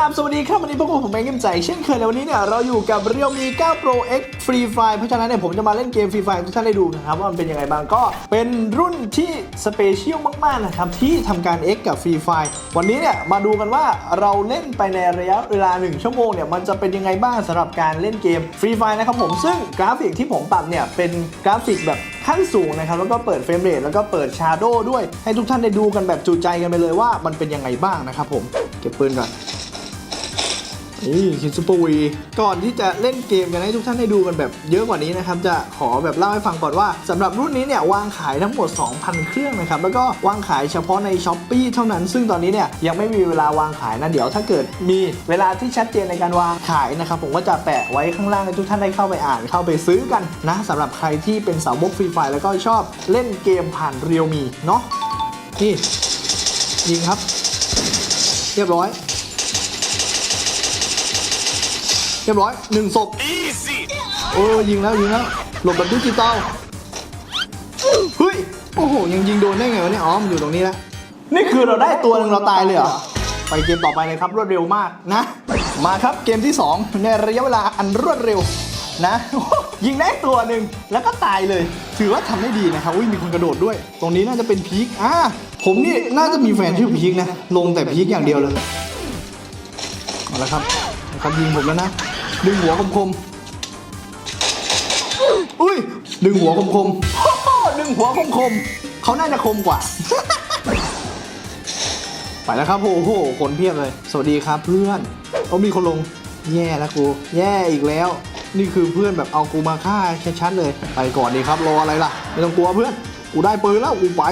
ครับ สวัสดีครับ วันนี้พวกผมแบงค์กิมใจ เช่นเคยในวันนี้เนี่ยเราอยู่กับ Realme 9 Pro X Free Fire เพราะฉะนั้นเนี่ยผมจะมาเล่นเกม Free Fire ให้ทุกท่านได้ดูนะครับ ว่ามันเป็นยังไงบ้างก็เป็นรุ่นที่สเปเชียลมาก ๆ นะครับ ที่ทำการ X กับ Free Fire วันนี้เนี่ยมาดูกันว่าเราเล่นไปในระยะเวลา 1 ชั่วโมงเนี่ยมันจะเป็นยังไงบ้างสำหรับการเล่นเกม Free Fire นะครับผมซึ่งกราฟิกที่ผมปรับเนี่ยเป็นกราฟิกแบบขั้นสูงนะครับแล้วก็เปิดเฟรมเรทแล้วก็เปิดชาร์โดด้วยให้ทุกท่านได้ดูกันแบบจุใจกันไปเลยว่ามันเป็นยังไงบ้างนะครับผมเก็บปืนก่อน นี่คิดซูเปอร์วีก่อนที่จะเล่นเกมกันให้ทุกท่านได้ดูกันแบบเยอะกว่านี้นะครับ จะขอแบบเล่าให้ฟังก่อนว่าสำหรับรุ่นนี้เนี่ยวางขายทั้งหมด 2,000 เครื่องนะครับ แล้วก็วางขายเฉพาะใน s h อ p e e เท่านั้น ซึ่งตอนนี้เนี่ยยังไม่มีเวลาวางขายนะ เดี๋ยวถ้าเกิดมีเวลาที่ชัดเจนในการวางขายนะครับ ผมก็จะแปะไว้ข้างล่างให้ทุกท่านได้เข้าไปอ่านเข้าไปซื้อกันนะสำหรับใครที่เป็นสาวกฟรีไฟแล้วก็ชอบเล่นเกมผ่านเรียวมีเนาะนี่ยิงครับ เรียบร้อย เรียบร้อยหนึ่งศพ Easy! โอ้ยิงแล้วยิงแล้วหลบแบบดิจิตอลเฮ้ยโอ้โหยังยิงโดนได้ไงวะเนี่ยอ๋อมันอยู่ตรงนี้แล้วนี่คือเราได้ตัวหนึ่งเราตายเลยเหรอไปเกมต่อไปเลยครับรวดเร็วมากนะ มาครับเกมที่ 2 ในระยะเวลาอันรวดเร็วนะ ยิงได้ตัวหนึ่งแล้วก็ตายเลย ถือว่าทำได้ดีนะครับอุ้ยมีคนกระโดดด้วย ตรงนี้น่าจะเป็นพีคอ่าผมนี่น่าจะมีแฟนชื่อพีคนะลงแต่พีคอย่างเดียวเลยเอาละครับ นะครับยิงผมแล้วนะ ดึงหัวคมๆอุ้ย ดึงหัวคมๆดึงหัวคมๆเขาน่าจะคมกว่า ไปแล้วครับโอ้โห คนเพียบเลย สวัสดีครับเพื่อนเอามีคนลง แย่แล้วกู แย่อีกแล้ว นี่คือเพื่อนแบบเอากูมาฆ่าชัดๆเลย ไปก่อนดีครับ รออะไรล่ะ ไม่ต้องกลัวเพื่อน กูได้ปืนแล้ว กูไป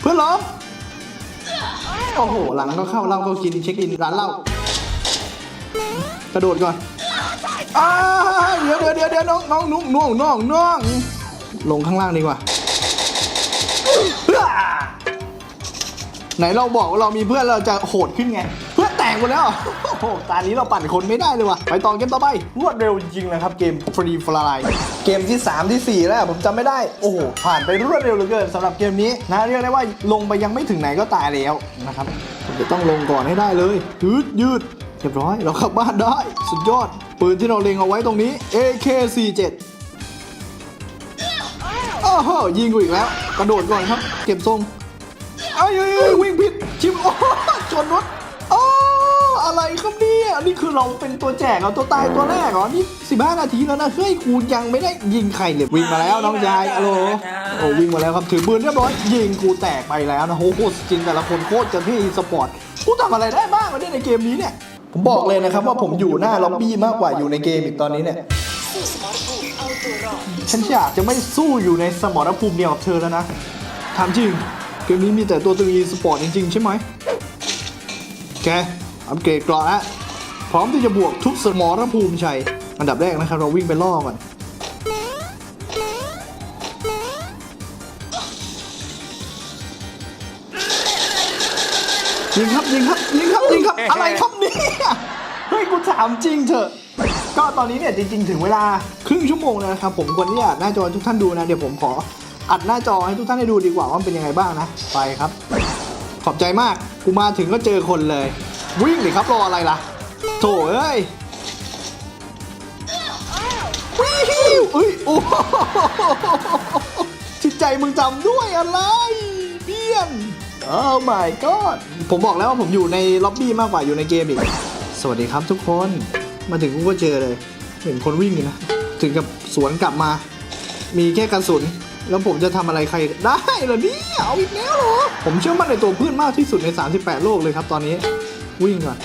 เพื่อนเหรอโอ้โห หลังก็เข้าเหล้าก็กินเช็คอินร้านเหล้า กระโดดก่อนอ้าเดี๋ยวเดี๋ยวเดี๋ยวเดี๋ยวน้องน้องนุ่งน้องน้องน้องลงข้างล่างดีกว่าเฮ้อไหนเราบอกว่าเรามีเพื่อนเราจะโหดขึ้นไง เพื่อนแตกหมดแล้วเหรอโอ้โหตอนนี้เราปั่นคนไม่ได้เลยว่ะไปต่อเกมต่อไปรวดเร็วจริงๆนะครับเกมฟรีฟลายเกมที่ 3 ที่ 4 แล้วผมจำไม่ได้โอ้โหผ่านไปรวดเร็วเหลือเกินสำหรับเกมนี้นะเรียกได้ว่าลงไปยังไม่ถึงไหนก็ตายแล้วนะครับผมจะต้องลงก่อนให้ได้เลยยืดยืด เรียบร้อยเรากลับบ้านได้ สุดยอด ปืนที่เราเล็งเอาไว้ตรงนี้ AK47 โอ้โหยิงกูอีกแล้ว กระโดดก่อนครับ เก็บทรงเอ้ยเอ้ยเอ้ยวิ่งผิดชิมโอ้โหชนรถโอ้อะไรครับเนี่ยนี่คือเราเป็นตัวแจกเอาตัวตายตัวแรกเหรอนี่15 นาทีแล้วนะเฮ้ยกูยังไม่ได้ยิงใครเลยวิ่งมาแล้วน้องชายอะโลโอ้วิ่งมาแล้วครับถือปืนเรียบร้อยยิงกูแตกไปแล้วนะโอ้โหจริงแต่ละคนโคตรจะเท่สปอร์ตกูทำอะไรได้บ้างวะเนี่ยในเกมนี้เนี่ย ผมบอกเลยนะครับว่าผมอยู่หน้าล็อบบี้มากกว่าอยู่ในเกมอีกตอนนี้เนี่ย ฉันอยากจะไม่สู้อยู่ในสมรภูมิเดียวกับเธอแล้วนะ ถามจริง เกมนี้มีแต่ตัวตึงอีสปอร์ตจริง ๆ ใช่ไหมแกอัปเกรดกรอแล้วพร้อมที่จะบวกทุกสมรภูมิชัย อันดับแรกนะครับเราวิ่งไปล่อก่อน ยิงครับยิงครับยิงครับยิงครับอะไรครับเนี่ยเฮ้ยกูถามจริงเถอะก็ตอนนี้เนี่ยจริงๆ ถึงเวลาครึ่งชั่วโมงแล้วนะครับผมควรที่จะหน้าจอทุกท่านดูนะ เดี๋ยวผมขออัดหน้าจอให้ทุกท่านได้ดูดีกว่าว่ามันเป็นยังไงบ้างนะ ไปครับ ขอบใจมากกูมาถึงก็เจอคนเลย วิ่งเลยครับรออะไรล่ะโถเอ้ยวิวเอ้ยโอ้โหจิตใจมึงจำด้วยอะไรเพี้ยน โอ้ my god ผมบอกแล้วว่าผมอยู่ในล็อบบี้มากกว่าอยู่ในเกมอีก สวัสดีครับทุกคน มาถึงกูก็เจอเลย เห็นคนวิ่งอยู่นะ ถึงกับสวนกลับมา มีแค่กระสุน แล้วผมจะทำอะไรใครได้เหรอเนี่ย เอาอีกแล้วเหรอ ผมเชื่อมั่นในตัวเพื่อนมากที่สุดใน 38 โลกเลยครับตอนนี้ วิ่งก่อน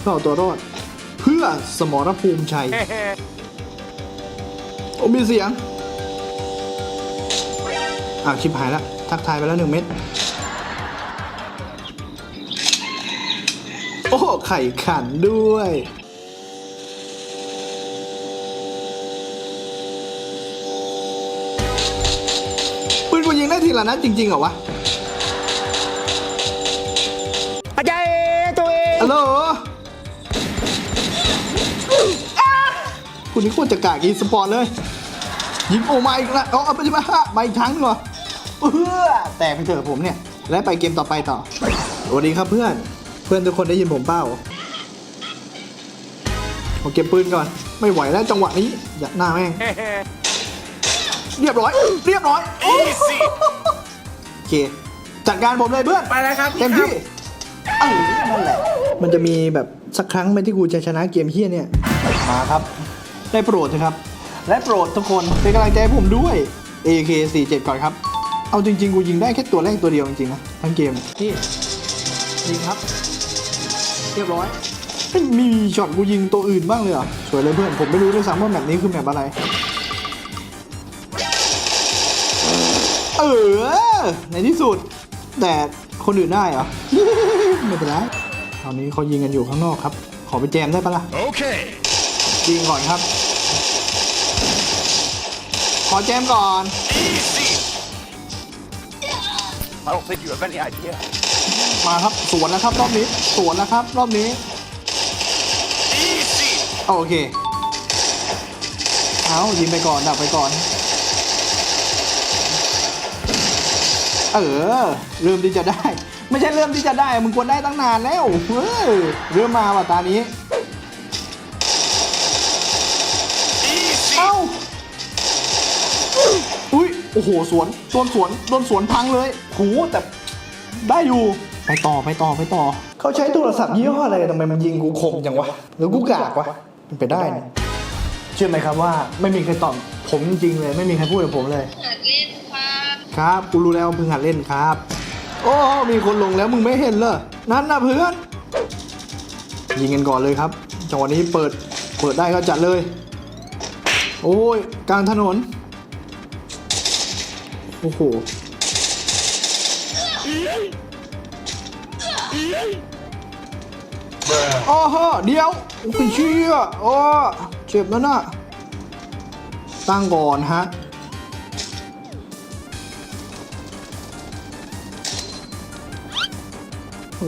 เพื่อเอาตัวรอด เพื่อสมรภูมิชัย โอ้มีเสียง อ้าวชิบหายแล้วทักทายไปแล้วหนึ่งเม็ด อ้ไข่ขันด้วย ปืนกูยิงได้ทีละนัดจริงๆเหรอวะอาจารย์ตัวเองฮัลโหลอะคุณนี่โคตรจะกากอีสปอร์ตเลย ยิงโอมาอีกแล้วเอาเอาไปใช่ไหมฮะมาอีกครั้งหนึงเหรอเออแต่ไปเถอะผมเนี่ย และไปเกมต่อไปต่อสวัสดีครับเพื่อน เพื่อนทุกคนได้ยินผมเป้าผมเก็บปืนก่อน ไม่ไหวแล้วจังหวะนี้ยัดหน้าแม่ง เรียบร้อย เรียบร้อยโอเค จัดการผมเลยเพื่อนไปแล้วครับเต็มที่เออนั่นแหละ มันจะมีแบบสักครั้งไหมที่กูจะชนะเกมเฮียเนี่ย มาครับ ได้โปรดนะครับ และโปรดทุกคนเป็นกำลังใจให้ผมด้วย AK47 ก่อนครับ เอาจริง ๆ กูยิงได้แค่ตัวแรกตัวเดียวจริงๆนะทั้งเกมนี่ยิงครับ เรียบร้อยไม่มีช็อตกูยิงตัวอื่นบ้างเลยเหรอสวยเลยเพื่อน ผมไม่รู้ด้วยซ้ำว่าแบบนี้คือแบบอะไร เออ ในที่สุด แต่คนอื่นได้เหรอ ไม่เป็นไรตอนนี้เขายิงกันอยู่ข้างนอกครับ ขอไปแจมได้ปะล่ะ Okay. ยิงก่อนครับ ขอแจมก่อน Easy. I don't think you have any idea. มาครับสวนแล้วครับรอบนี้สวนแล้วครับ รอบนี้ Easy. โอเค เอายิงไปก่อน ดับไปก่อน เออเริ่มที่จะได้ ไม่ใช่เริ่มที่จะได้ มึงควรได้ตั้งนานแล้วเฮ้ยเริ่มมาว่ะตานี้ Easy. เอ้าอุ้ย โอ้โห สวนโดนสวนโดนสวนพังเลยโหแต่ได้อยู่ ไปต่อไปต่อไปต่อ เขาใช้โทรศัพท์ยี่ห้ออะไรทำไมมันยิงกูคมจังวะ หรือกูกากวะเป็นไปได้นะเชื่อไหมครับว่าไม่มีใครตอบผมจริงๆเลย ไม่มีใครพูดกับผมเลย หัดเล่นครับครับกูรู้แล้วว่าเพิ่งหัดเล่นครับ โอ้มีคนลงแล้วมึงไม่เห็นเหรอนั่นนะเพื่อนยิงกันก่อนเลยครับจังหวะนี้เปิดเปิดได้ก็จัดเลย โอ้ยกลางถนนโอ้โห โอ้โหเดี๋ยวโอ้ยเชี่ยโอ้เจ็บแล้วน่ะตั้งก่อนฮะ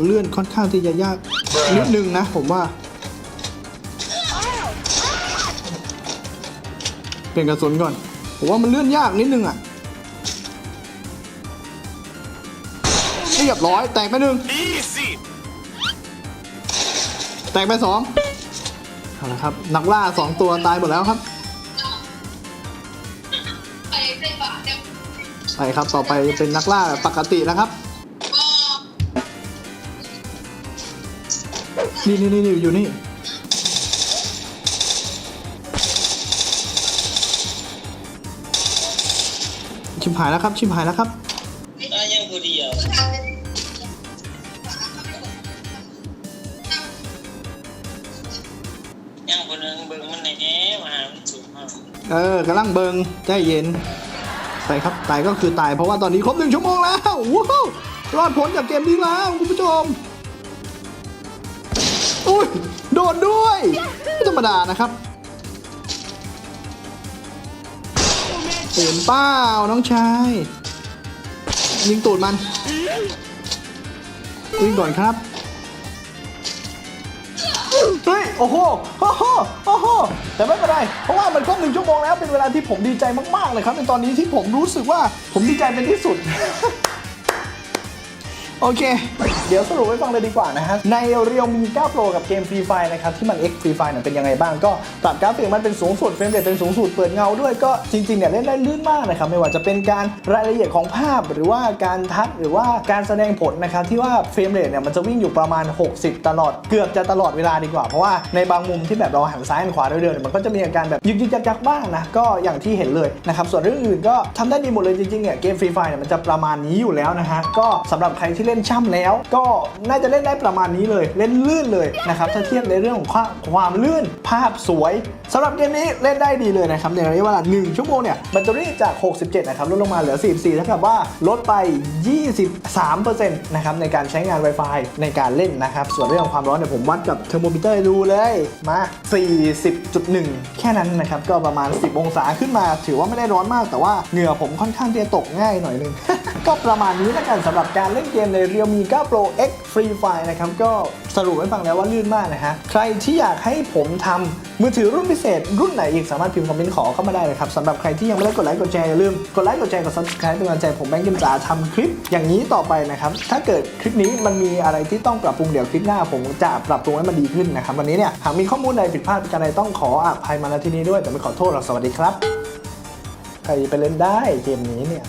เลื่อนค่อนข้างที่จะยากนิดนึงนะผมว่า เปลี่ยนกระสุนก่อน ผมว่ามันเลื่อนยากนิดนึงอะเรียบร้อยแตกไปหนึ่ง Easy. แตกไปสองเอาละครับ นักล่าสองตัวตายหมดแล้วครับไปเล่นบไปครับ ต่อไปเป็นนักล่าปกตินะครับ นี่นี่นี่อยู่นี่ชิมหายแล้วครับ ชิมหายแล้วครับยังผู้เดียว เออกำลังเบิงใจเย็นไปครับตายก็คือตายเพราะว่าตอนนี้ครบหนึ่งชั่วโมงแล้วว้าวรอดพ้นจากเกมนี้แล้วคุณผู้ชมอุ้ยโดนด้วยไม่ธรรมดานะครับเห็นเป้าน้องชายยิงตูดมันยิงก่อนครับ โอ้โหโอ้โหโอ้โหแต่ไม่เป็นไร เพราะว่ามันครบหนึ่งชั่วโมงแล้วเป็นเวลาที่ผมดีใจมากๆเลยครับในตอนนี้ที่ผมรู้สึกว่าผมดีใจเป็นที่สุด โอเค เดี๋ยวสรุปให้ฟังเลยดีกว่านะฮะ ใน Realme 9 Pro กับเกม Free Fire นะครับ ที่มัน X Free Fire เนี่ยเป็นยังไงบ้าง ก็ปรับกราฟิกมันเป็นสูงสุดเฟรมเรทเป็นสูงสุดเปิดเงาด้วยก็จริงๆเนี่ยเล่นได้ลื่นมากนะครับ ไม่ว่าจะเป็นการรายละเอียดของภาพ หรือว่าการทัชหรือว่าการแสดงผลนะครับ ที่ว่าเฟรมเรทเนี่ยมันจะวิ่งอยู่ประมาณ 60 ตลอดเกือบจะตลอดเวลาดีกว่าเพราะว่าในบางมุมที่แบบเราหันซ้ายหันขวาเรื่อยๆเนี่ยมันก็จะมีอาการแบบยึกยึกยักยักบ้างนะก็อย่างที่เห็นเลยนะครับส่วนเรื่องอื่นก็ทำได้ดีหมดเลยจริงๆเนี่ยเกม Free Fire เนี่ยมันจะประมาณนี้อยู่แล้วนะฮะก็สำหรับใครที่เล่นช่ำแล้ว ก็น่าจะเล่นได้ประมาณนี้เลย เล่นลื่นเลยนะครับถ้าเทียบในเรื่องของความความลื่นภาพสวยสำหรับเกมนี้เล่นได้ดีเลยนะครับในระยะเวลา1ชั่วโมงเนี่ยแบตเตอรี่จาก 67 นะครับลดลงมาเหลือ 44เท่ากับว่าลดไป 23%นะครับในการใช้งาน Wi-Fi ในการเล่นนะครับส่วนเรื่องของความร้อนเนี่ยผมวัดกับเทอร์โมมิเตอร์ให้ดูเลยมา 40.1 แค่นั้นนะครับก็ประมาณ 10 องศาขึ้นมา ถือว่าไม่ได้ร้อนมากแต่ว่าเหงื่อผมค่อนข้างที่จะตกง่ายหน่อยนึงก็ประมาณนี้แล้วกันสำหรับการเล่นเกมใน Realme 9 Pro X Free Fire นะครับ ก็สรุปให้ฟังแล้วว่าลื่นมากนะฮะ ใครที่อยากให้ผมทำมือถือรุ่นพิเศษ รุ่นไหนอีกสามารถพิมพ์คอมเมนต์ขอเข้ามาได้เลยครับสำหรับใครที่ยังไม่ได้กดไลค์กดแชร์อย่าลืมกดไลค์กดแชร์กด subscribe เป็นกำลังใจผมแบงค์กิมจ๋าทำคลิปอย่างนี้ต่อไปนะครับ ถ้าเกิดคลิปนี้มันมีอะไรที่ต้องปรับปรุงเดี๋ยวคลิปหน้าผมจะปรับปรุงให้มันดีขึ้นนะครับวันนี้เนี่ยหากมีข้อมูลใดผิดพลาดประการใดต้องขออภัยมาณที่นี้ด้วยแต่ไม่ขอโทษหรอกสวัสดีครับใครไปเล่นได้เกมนี้เนี่ย